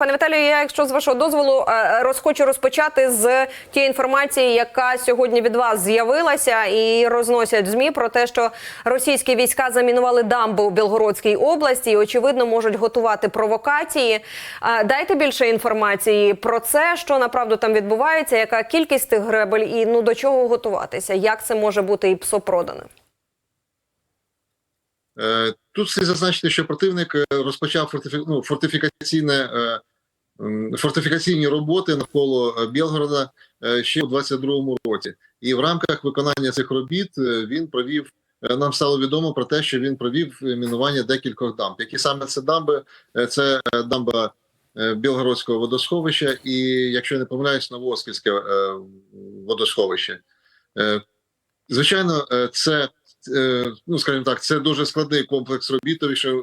Пане Віталію, я, якщо з вашого дозволу, е, роз, хочу розпочати з тієї інформації, яка сьогодні від вас з'явилася, і розносять змі про те, що російські війська замінували дамбу у Білгородській області і очевидно можуть готувати провокації. Е, Дайте більше інформації про це, що направду там відбувається, яка кількість тих гребель, і ну до чого готуватися, як це може бути і псо продане. Е, Тут слід зазначити, що противник розпочав фортифі... ну, фортифікаційне фортифікаційні роботи навколо е, Білгорода е, ще у 22-му році, і в рамках виконання цих робіт е, він провів. Нам стало відомо про те, що він провів мінування декількох дамб. Які саме це дамби? Це дамба Білгородського водосховища, і якщо я не помиляюсь, Новооскільське е, водосховище. Звичайно, це ну скажімо так, це дуже складний комплекс робіт,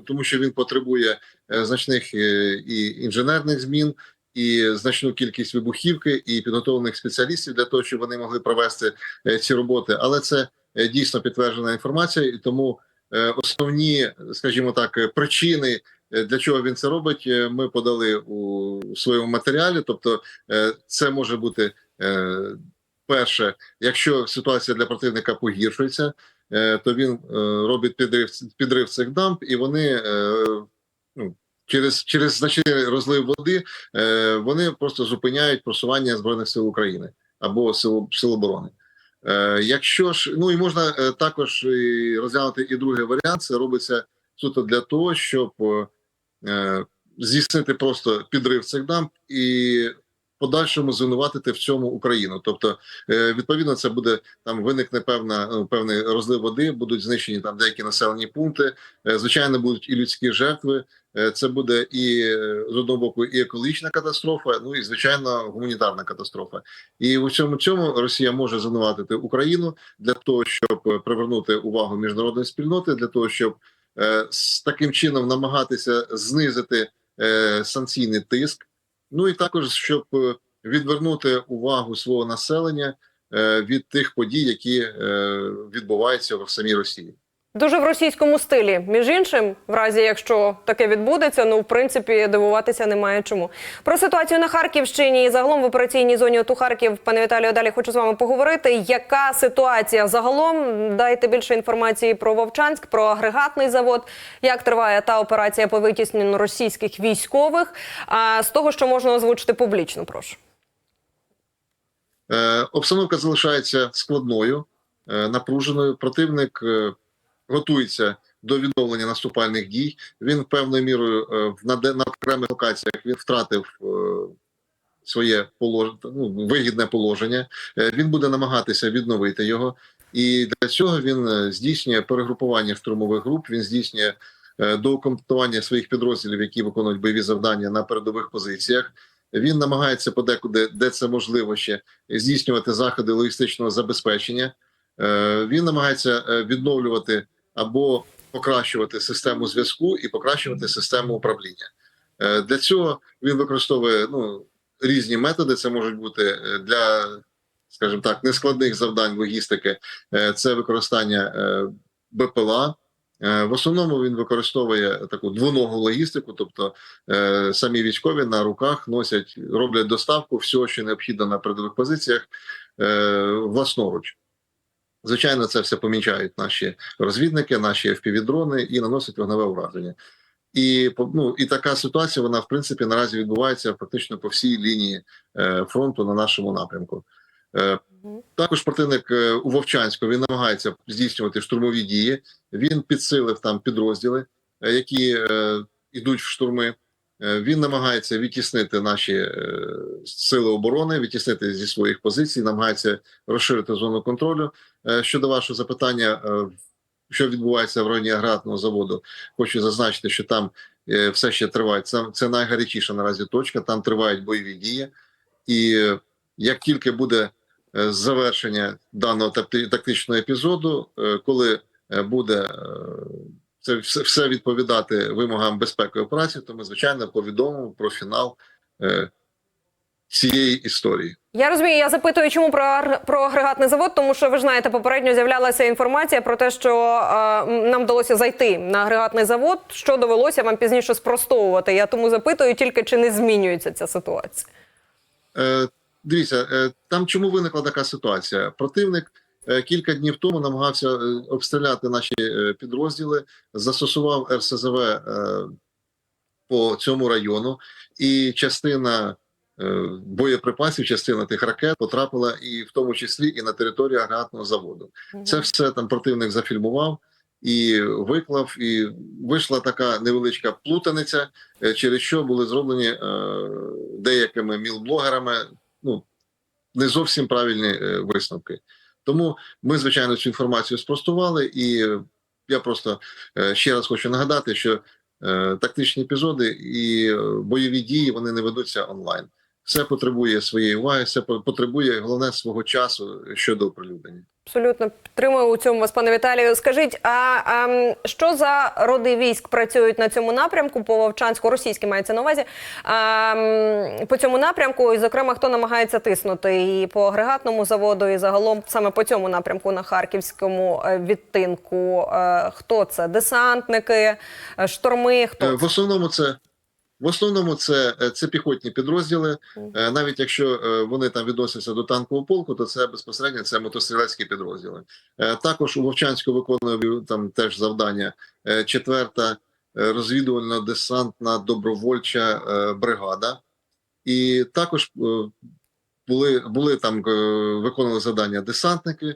тому що- він потребує е, значних е, і інженерних змін, і значну кількість вибухівки, і підготовлених спеціалістів для того, щоб вони могли провести е, ці роботи. Але це е, дійсно підтверджена інформація, і тому е, основні, скажімо так, е, причини. е, Для чого він це робить? е, Ми подали у своєму матеріалі. Тобто, е, це може бути е, перше, якщо ситуація для противника погіршується, е, то він е, робить підрив підрив цих дамб, і вони е, ну, через через значний розлив води е, вони просто зупиняють просування збройних сил України або сил, сил оборони. Е, Якщо ж ну і можна е, також розглянути і другий варіант, це робиться суто для того, щоб е, здійснити просто підрив цих дамб і подальшому звинуватити в цьому Україну. Тобто, е, відповідно, це буде там виникне певна ну, певний розлив води, будуть знищені там деякі населені пункти. Е, Звичайно, будуть і людські жертви. Е, Це буде і е, з одного боку і екологічна катастрофа, ну і звичайно гуманітарна катастрофа. І у цьому цьому Росія може звинуватити Україну для того, щоб е, привернути увагу міжнародної спільноти, для того, щоб е, з таким чином намагатися знизити е, санкційний тиск. Ну і також щоб е, відвернути увагу свого населення е, від тих подій, які е, відбуваються в самій Росії. Дуже в російському стилі. Між іншим, в разі якщо таке відбудеться, ну в принципі дивуватися немає чому. Про ситуацію на Харківщині і загалом в операційній зоні ОТУ Харків, пане Віталію, далі хочу з вами поговорити. Яка ситуація загалом? Дайте більше інформації про Вовчанськ, про агрегатний завод. Як триває та операція по витісненню російських військових? А з того, що можна озвучити публічно, прошу. Е, обстановка залишається складною, е, напруженою. Противник е, готується до відновлення наступальних дій. Він певною мірою е, на, на окремих локаціях він втратив е, своє положення, ну, вигідне положення. Е, він буде намагатися відновити його, і для цього він здійснює перегрупування штурмових груп. Він здійснює доукомплектування своїх підрозділів, які виконують бойові завдання на передових позиціях. Він намагається подекуди, де це можливо ще здійснювати заходи логістичного забезпечення. Він намагається відновлювати або покращувати систему зв'язку і покращувати систему управління. Е, Для цього він використовує ну, різні методи. Це можуть бути е, для, скажімо так, нескладних завдань логістики. Е, Це використання БПЛА. В основному він використовує таку двоногу логістику, тобто самі військові на руках носять, роблять доставку всього, що необхідно на передових позиціях власноруч. Звичайно, це все помічають наші розвідники, наші FPV-дрони і наносять вогневе враження. І ну, і така ситуація вона в принципі наразі відбувається фактично по всій лінії е, фронту на нашому напрямку. Е, також противник е, у Вовчанську він намагається здійснювати штурмові дії. Він підсилив там підрозділи, які е, йдуть в штурми. Е, Він намагається відтіснити наші е, сили оборони, відтіснити зі своїх позицій, намагається розширити зону контролю. Е, Щодо вашого запитання, що відбувається в районі аграрного заводу, хочу зазначити, що там все ще триває. Це, це найгарячіша наразі точка. Там тривають бойові дії, і як тільки буде завершення даного тактичного епізоду, коли буде це все, все відповідати вимогам безпеки операції, то ми звичайно повідомимо про фінал е, цієї історії. Я розумію, я запитую, чому про, про агрегатний завод, тому що ви ж знаєте, попередньо з'являлася інформація про те, що е, нам вдалося зайти на агрегатний завод, що довелося вам пізніше спростовувати. Я тому запитую тільки, чи не змінюється ця ситуація. Е, дивіться, е, там чому виникла така ситуація? Противник кілька днів тому намагався е, обстріляти наші е, підрозділи, застосував РСЗВ е, по цьому району, і частина е, боєприпасів, частина тих ракет потрапила і в тому числі і на територію агрегатного заводу. Це все там противник зафільмував і виклав, і вийшла така невеличка плутаниця, е, через що були зроблені е, деякими мілблогерами ну, не зовсім правильні е, висновки. Тому ми, звичайно, цю інформацію спростували, і я просто е, ще раз хочу нагадати, що е, тактичні епізоди і е, бойові дії вони не ведуться онлайн. Все потребує своєї уваги, все потребує головне свого часу щодо оприлюднення. Абсолютно підтримую у цьому вас, пане Віталію. Скажіть, а, а що за роди військ працюють на цьому напрямку по Вовчанську, російські мається на увазі а, по цьому напрямку, і зокрема, хто намагається тиснути і по агрегатному заводу, і загалом саме по цьому напрямку на харківському е, відтинку. Е, Хто це? Десантники, е, шторми? Хто В основному це в основному це, е, це піхотні підрозділи. Е, Навіть якщо е, вони там відносяться до танкового полку, то це безпосередньо це мотострілецькі підрозділи. Також у Вовчанську виконує там теж завдання четверта е, розвідувально-десантна добровольча бригада, і також були, були там виконували завдання десантники.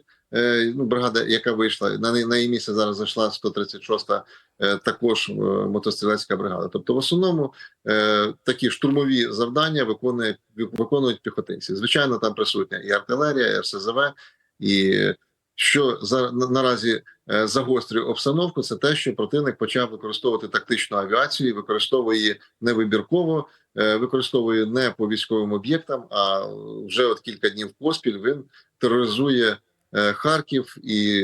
Ну, бригада, яка вийшла на на її місце зараз зайшла 136-та е, також е, мотострілецька бригада. Тобто, в основному е, такі штурмові завдання виконує виконують піхотинці. Звичайно, там присутня і артилерія, і РСЗВ, і що за на- наразі е, загострює обстановку, це те, що противник почав використовувати тактичну авіацію, використовує її невибірково, е, використовує не по військовим об'єктам, а вже от кілька днів поспіль він тероризує. Е, Харків і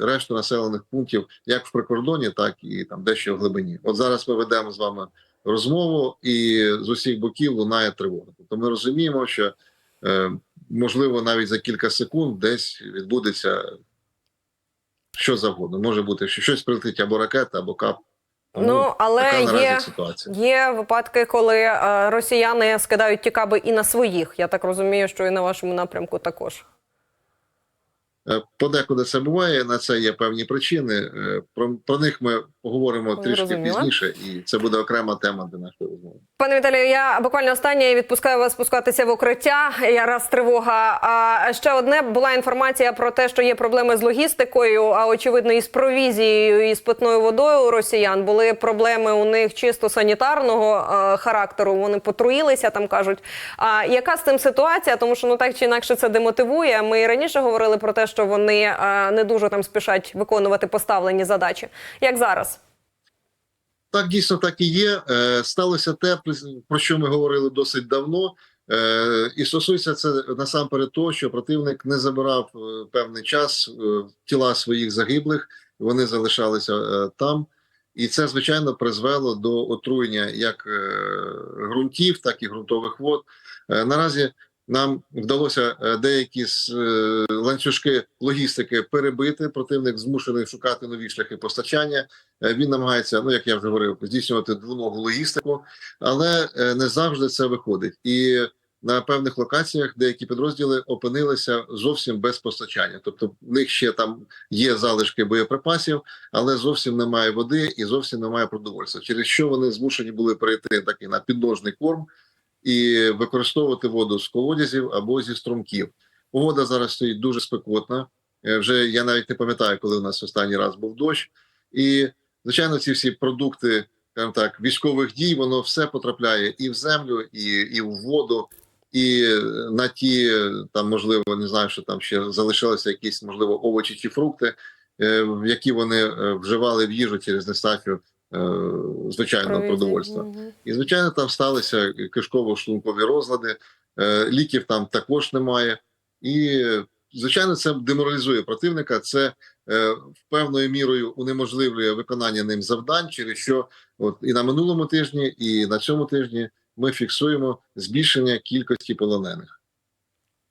решту населених пунктів, як в прикордоні, так і там дещо в глибині. От зараз ми ведемо з вами розмову, і з усіх боків лунає тривога. Тобто ми розуміємо, що е, можливо навіть за кілька секунд десь відбудеться що завгодно. Може бути, що щось прилетить або ракета, або кап. Тому Ну але є. Є випадки, коли е, росіяни скидають ті каби і на своїх. Я так розумію, що і на вашому напрямку також. Е, Подекуди це буває. На це є певні причини. Е, Про, про них ми поговоримо трішки Зрозуміла. пізніше, і це буде окрема тема для нашої розмови. Пане Віталію, я буквально останнє відпускаю вас спускатися в укриття. Я раз тривога. А ще одне була інформація про те, що є проблеми з логістикою, а очевидно, і з провізією, і з питною водою у росіян. Були проблеми у них чисто санітарного е, характеру. Вони потруїлися, там кажуть. А яка з цим ситуація? Тому що ну так чи інакше це демотивує. Ми раніше говорили про те, що вони е, не дуже там спішать виконувати поставлені задачі. Як зараз? Так, дійсно так і є. Е, Сталося те, про що ми говорили досить давно. Е, І стосується це насамперед того, що противник не забирав певний час тіла своїх загиблих, вони залишалися там. І це, звичайно, призвело до отруєння як ґрунтів, так і ґрунтових вод. Наразі нам вдалося е, деякі е, ланцюжки логістики перебити. Противник змушений шукати нові шляхи постачання. Е, Він намагається, ну як я вже говорив, здійснювати двоногу логістику, але не завжди це виходить. І на певних локаціях деякі підрозділи опинилися зовсім без постачання. Тобто, в них ще там є залишки боєприпасів, але зовсім немає води і зовсім немає продовольства. Через що вони змушені були перейти таки на підножний корм і використовувати воду з колодязів або зі струмків. Погода зараз стоїть дуже спекотна. Е, Вже я навіть не пам'ятаю, коли у нас останній раз був дощ. І звичайно, ці всі продукти, так, військових дій, воно все потрапляє і в землю, і, і в воду, і на ті там, можливо, не знаю, що там ще залишилися якісь можливо овочі чи фрукти, е, які вони е, вживали в їжу через нестачу звичайного продовольства. І звичайно, там сталися кишково-шлункові розлади, е, ліків там також немає. І звичайно, це деморалізує противника. Це е, певною мірою унеможливлює виконання ним завдань, через що от і на минулому тижні, і на цьому тижні ми фіксуємо збільшення кількості полонених.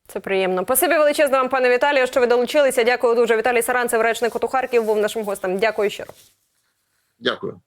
Це приємно. Спасибі величезно вам, пане Віталію, що ви долучилися. Дякую дуже. Віталій Саранцев, речник ОТУ Харків, був нашим гостем. Дякую щиро. Дякую.